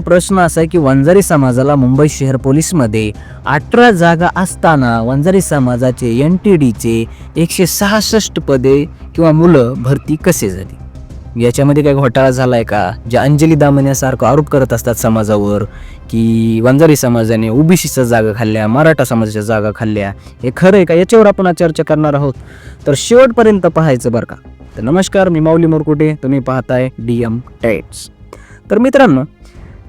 प्रश्न असा आहे की वंजारी समाजाला मुंबई शहर पोलीसमध्ये अठरा जागा असताना वंजारी समाजाचे एन टी डीचे एकशे सहासष्ट पदे किंवा मुलं भरती कसे झाली? याच्यामध्ये काही घोटाळा झाला आहे का? जे अंजली दामण्यासारखं आरोप करत असतात समाजावर की वंजारी समाजाने ओबीसीच्या जागा खाल्ल्या मराठा समाजाच्या जागा खाल्ल्या हे खरं आहे का? याच्यावर आपण आज चर्चा करणार आहोत. तर शेवटपर्यंत पाहायचं बरं का? तर नमस्कार मी माऊली मोरकुटे. तुम्ही पाहताय डी एम टाइट्स तर मित्रांनो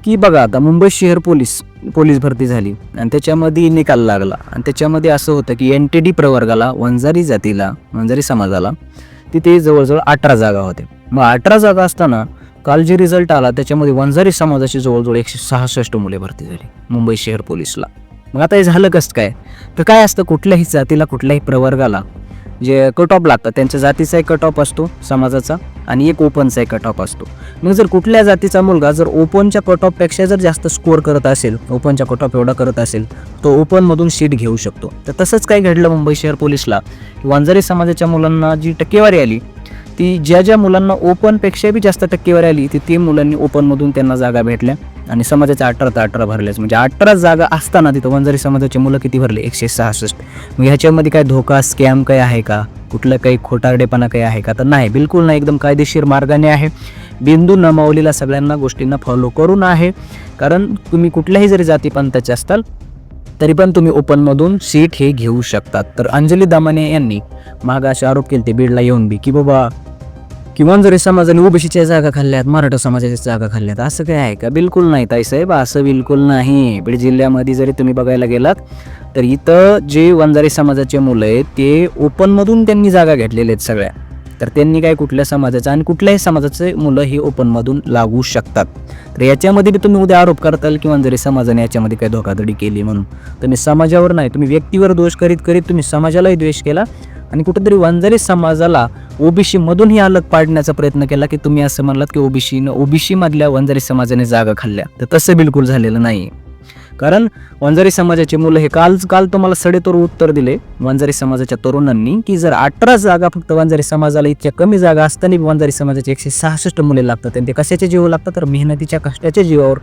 की बघा आता मुंबई शहर पोलीस पोलीस भरती झाली आणि त्याच्यामध्ये निकाल लागला. आणि त्याच्यामध्ये असं होतं की एन टी डी प्रवर्गाला वंजारी जातीला वंजारी समाजाला तिथे जवळजवळ अठरा जागा होत्या. मग अठरा जागा असताना काल जे रिझल्ट आला त्याच्यामध्ये वंजारी समाजाची जवळजवळ एकशे सहासष्ट मुले भरती झाली मुंबई शहर पोलीसला. मग आता हे झालं कसं काय? तर काय असतं कुठल्याही जातीला कुठल्याही प्रवर्गाला जे कट ऑफ लागतं त्यांच्या जातीचा एक कट ऑफ असतो समाजाचा. आणि एक ओपनचा एक कट ऑफ असतो. मग जर कुठल्या जातीचा मुलगा जर ओपनच्या कट ऑफपेक्षा जर जास्त स्कोअर करत असेल ओपनच्या कट ऑफ एवढा करत असेल तो ओपनमधून सीट घेऊ शकतो. तर तसंच काय घडलं मुंबई शहर पोलीसला? वंजारी समाजाच्या मुलांना जी टक्केवारी आली ती ज्या ज्या मुलांना ओपनपेक्षा बी जास्त टक्केवारी आली ती ती मुलांनी ओपनमधून त्यांना जागा भेटल्या आणि समाजाच्या अठरा ते अठरा भरल्याच म्हणजे अठरा जागा असताना तिथं वंजारी समाजाची मुलं किती भरले? एकशे सहासष्ट. मग ह्याच्यामध्ये काय धोका स्कॅम काय आहे का? कुठलं काही खोटारडेपणा काही आहे का? तर नाही बिलकुल नाही. एकदम कायदेशीर मार्गाने आहे. बिंदू न माऊलीला सगळ्यांना गोष्टींना फॉलो करून आहे. कारण तुम्ही कुठल्याही जरी जातीपंथाचे असताल तरी पण तुम्ही ओपनमधून सीट हे घेऊ शकतात. तर अंजली दामाने यांनी मागाशी असे आरोप केले ते बीडला येऊन बी की बाबा किंवा जरी समाजाने ओबीसीच्या जागा खाल्ल्यात मराठा समाजाच्या जागा खाल्ल्यात असं काय आहे का? बिलकुल नाही ताईसाहेब असं बिलकुल नाही. बीड जिल्ह्यामध्ये जरी तुम्ही बघायला गेलात तर इथं जे वंजारी समाजाचे मुलं आहेत ते ओपनमधून त्यांनी जागा घेतलेल्या आहेत सगळ्या. तर त्यांनी काय कुठल्या समाजाचं आणि कुठल्याही समाजाचे मुलं हे ओपनमधून लागू शकतात. तर याच्यामध्ये बी तुम्ही उद्या आरोप करताल किंवा जरी समाजाने याच्यामध्ये काही धोकाधडी केली म्हणून. तुम्ही समाजावर नाही तुम्ही व्यक्तीवर दोष करीत करीत तुम्ही समाजालाही द्वेष केला आणि कुठेतरी वंजारी समाजाला ओबीसीमधूनही अलग पाडण्याचा प्रयत्न केला की तुम्ही असं म्हणलात की ओबीसीनं ओबीसीमधल्या वंजारी समाजाने जागा खाल्ल्या. तर तसं बिलकुल झालेलं नाही कारण वंजारी समाजाचे मुलं हे काल काल तुम्हाला सडेतोड उत्तर दिले वंजारी समाजाच्या तरुणांनी की जर अठरा जागा फक्त वंजारी समाजाला इतक्या कमी जागा असताना वंजारी समाजाचे एकशे सहासष्ट मुले लागतात आणि ते कशाचे जीव लागतात? तर मेहनतीच्या कष्टाच्या जीवावर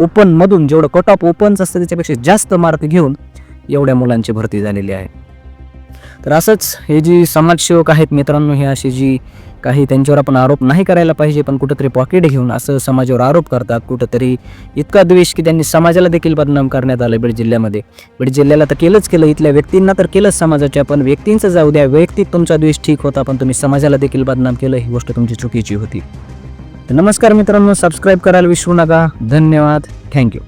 ओपनमधून जेवढं कट ऑफ ओपन्स असतं त्याच्यापेक्षा जास्त मार्क घेऊन एवढ्या मुलांची भरती झालेली आहे. तर असंच हे जी समाजसेवक आहेत मित्रांनो हे अशी जी काही त्यांच्यावर आपण आरोप नाही करायला पाहिजे पण कुठंतरी पॉकेट घेऊन असं समाजावर आरोप करतात कुठंतरी इतका द्वेष की त्यांनी समाजाला देखील बदनाम करण्यात आलं बीड जिल्ह्यामध्ये. बीड जिल्ह्याला तर केलंच केलं इथल्या व्यक्तींना तर केलंच समाजाच्या पण व्यक्तींचं जाऊ द्या वैयक्तिक तुमचा द्वेष ठीक होता पण तुम्ही समाजाला देखील बदनाम केलं ही गोष्ट तुमची चुकीची होती. तर नमस्कार मित्रांनो सबस्क्राईब करायला विसरू नका धन्यवाद थँक्यू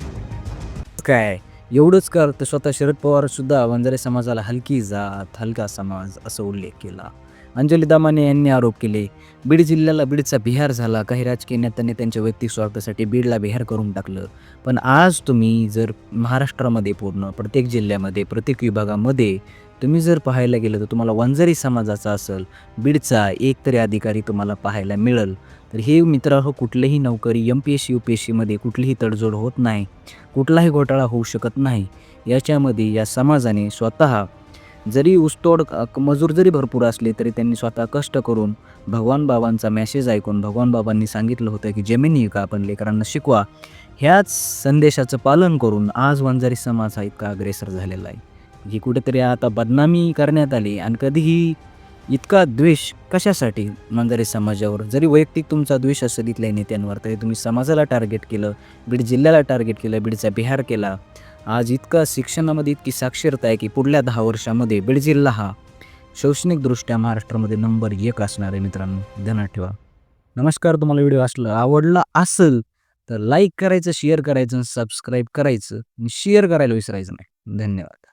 काय एवढंच कर. तर स्वतः शरद पवारसुद्धा वंजारे वंजारी समाजाला हलकी जात हलका समाज असं उल्लेख केला. अंजली दामाने यांनी आरोप केले बीड जिल्ह्याला बीडचा बिहार झाला. काही राजकीय नेत्यांनी त्यांच्या वैयक्तिक स्वार्थासाठी बीडला बिहार करून टाकलं. पण आज तुम्ही जर महाराष्ट्रामध्ये पूर्ण प्रत्येक जिल्ह्यामध्ये प्रत्येक विभागामध्ये तुम्ही जर पाहायला गेलं तर तुम्हाला वंजारी समाजाचा असेल बीडचा एक तरी अधिकारी तुम्हाला पाहायला मिळेल. तर हे मित्र कुठलेही कुठलीही नोकरी M P S C U P S सीमध्ये कुठलीही तडजोड होत नाही. कुठलाही घोटाळा होऊ शकत नाही. याच्यामध्ये या समाजाने स्वतः जरी ऊसतोड मजूर जरी भरपूर असले तरी त्यांनी स्वतः कष्ट करून भगवान बाबांचा मेसेज ऐकून भगवान बाबांनी सांगितलं होतं की जमिनी का आपण लेकरांना शिकवा. ह्याच संदेशाचं पालन करून आज वंजारी समाज हा इतका अग्रेसर झालेला आहे. ही कुठेतरी आता बदनामी करण्यात आली आणि कधीही इतका द्वेष कशासाठी? वंजारी समाजावर. जरी वैयक्तिक तुमचा द्वेष असेल इथल्या नेत्यांवर तरी तुम्ही समाजाला टार्गेट केलं बीड जिल्ह्याला टार्गेट केलं बीडचा बिहार केला. आज इतका शिक्षणामध्ये इतकी साक्षरता आहे की पुढल्या दहा वर्षामध्ये बीड जिल्हा हा शैक्षणिकदृष्ट्या महाराष्ट्रामध्ये नंबर एक असणार आहे मित्रांनो. ध्यानात ठेवा. नमस्कार तुम्हाला व्हिडिओ असला आवडला असेल तर लाईक करायचं शेअर करायचं सबस्क्राईब करायचं आणि शेअर करायला विसरायचं नाही. धन्यवाद.